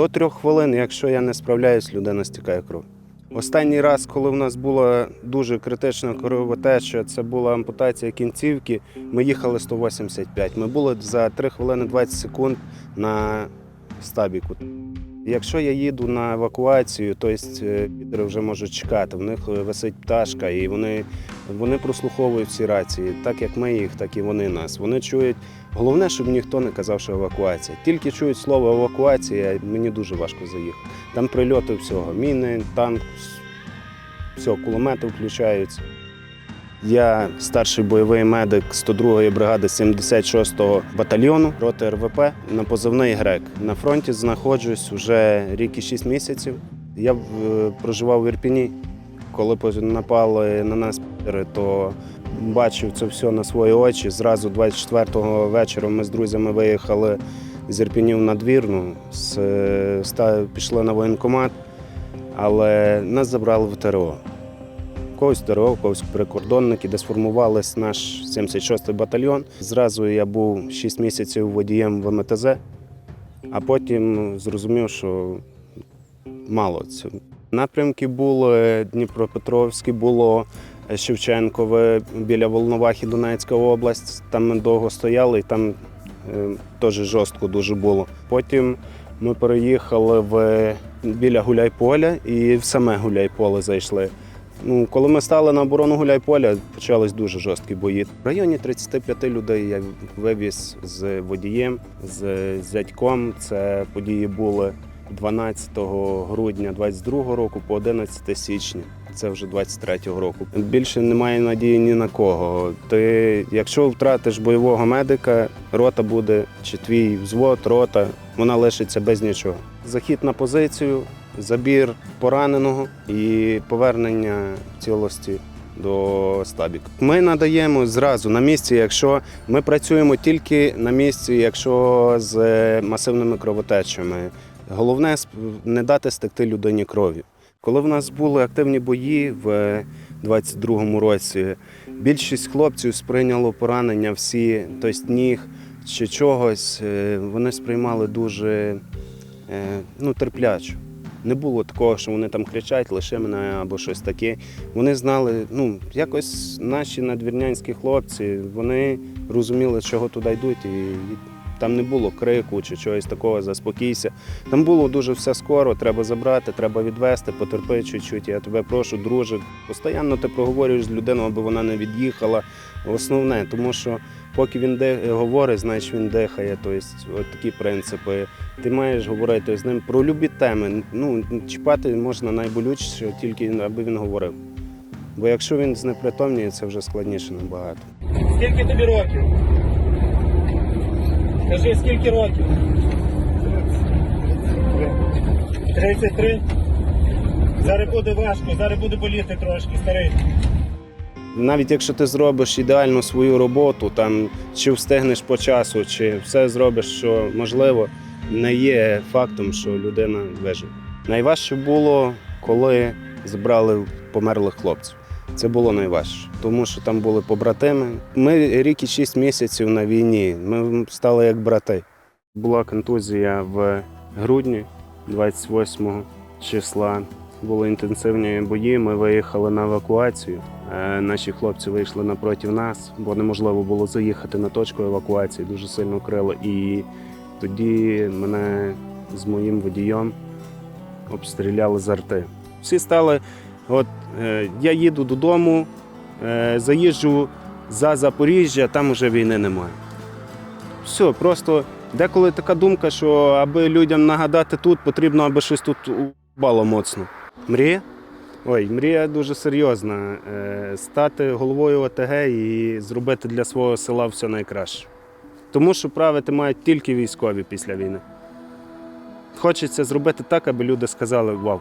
До трьох хвилин, якщо я не справляюсь, людина стікає кров. Останній раз, коли в нас була дуже критична кровотеча, це була ампутація кінцівки. Ми їхали 185. Ми були за 3 хвилини 20 секунд на стабіку. Якщо я їду на евакуацію, то лідери вже можуть чекати. В них висить пташка, і вони, вони прослуховують всі рації, так як ми їх, так і вони нас. Вони чують. Головне, щоб ніхто не казав, що евакуація. Тільки чують слово евакуація, мені дуже важко заїхати. Там прильоти всього. Міни, танк, все, кулемети включаються. Я старший бойовий медик 102-ї бригади 76-го батальйону роти РВП на позивний грек. На фронті знаходжусь вже рік і 6 місяців. Я е, проживав в Ірпіні. Коли напали на нас то бачив це все на свої очі. Зразу 24-го вечора ми з друзями виїхали з Ірпінів на двірну, пішли на воєнкомат, але нас забрали в ТРО когось ТРО, когось прикордонники, де сформувались наш 76-й батальйон. Зразу я був 6 місяців водієм в МТЗ, а потім зрозумів, що мало цього. Напрямки були Дніпропетровський, було Шевченкове біля Волновахи, Донецька область. Там ми довго стояли, і там е, теж жорстко дуже було. Потім ми переїхали в біля Гуляйполя і в саме Гуляйполе зайшли. Ну, коли ми стали на оборону Гуляйполя, почались дуже жорсткі бої. В районі 35 людей я вивіз з водієм, з зятьком. Це події були 12 грудня 22 року по 11 січня. Це вже 23-го року. Більше немає надії ні на кого. Ти, якщо втратиш бойового медика, рота буде, чи твій взвод, рота, вона лишиться без нічого. Захід на позицію, забір пораненого і повернення цілості до стабік. Ми надаємо зразу на місці, якщо ми працюємо тільки на місці, якщо з масивними кровотечами. Головне не дати стекти людині крові. Коли в нас були активні бої в 22-му році, більшість хлопців сприйняло поранення всі, тобто ніг чи чогось, е, вони сприймали дуже е, ну, терпляче. Не було такого, що вони там кричать, лише мене або щось таке. Вони знали, ну, якось наші надвірнянські хлопці, вони розуміли, чого туди йдуть, і там не було крику чи чогось такого, заспокійся. Там було дуже все скоро, треба забрати, треба відвезти, потерпи чуть-чуть. Я тебе прошу, друже. Постоянно ти проговорюєш з людиною, аби вона не від'їхала. Основне, тому що поки він говорить, значить він дихає. Тобто, от такі принципи. Ти маєш говорити з ним про любі теми. Ну, чіпати можна найболючіше, тільки аби він говорив. Бо якщо він знепритомніє, це вже складніше набагато. Скільки тобі років? Скажи, скільки років? 33. Зараз буде важко, зараз буде боліти трошки, старий. Навіть якщо ти зробиш ідеально свою роботу, там чи встигнеш по часу, чи все зробиш, що можливо, не є фактом, що людина виживе. Найважче було, коли збрали померлих хлопців. Це було найважче, тому що там були побратими. Ми рік і шість місяців на війні. Ми стали як брати. Була контузія в грудні 28 числа. Були інтенсивні бої. Ми виїхали на евакуацію. Е, Наші хлопці вийшли напроти нас, бо неможливо було заїхати на точку евакуації, дуже сильно крило. І тоді мене з моїм водієм обстріляли з арти. Всі стали, от е, я їду додому, е, заїжджу за Запоріжжя, там уже війни немає. Все, просто деколи така думка, що аби людям нагадати тут, потрібно, аби щось тут упало моцно. Мрія? Ой, мрія дуже серйозна. Е, Стати головою ОТГ і зробити для свого села все найкраще. Тому що правити мають тільки військові після війни. Хочеться зробити так, аби люди сказали Вау,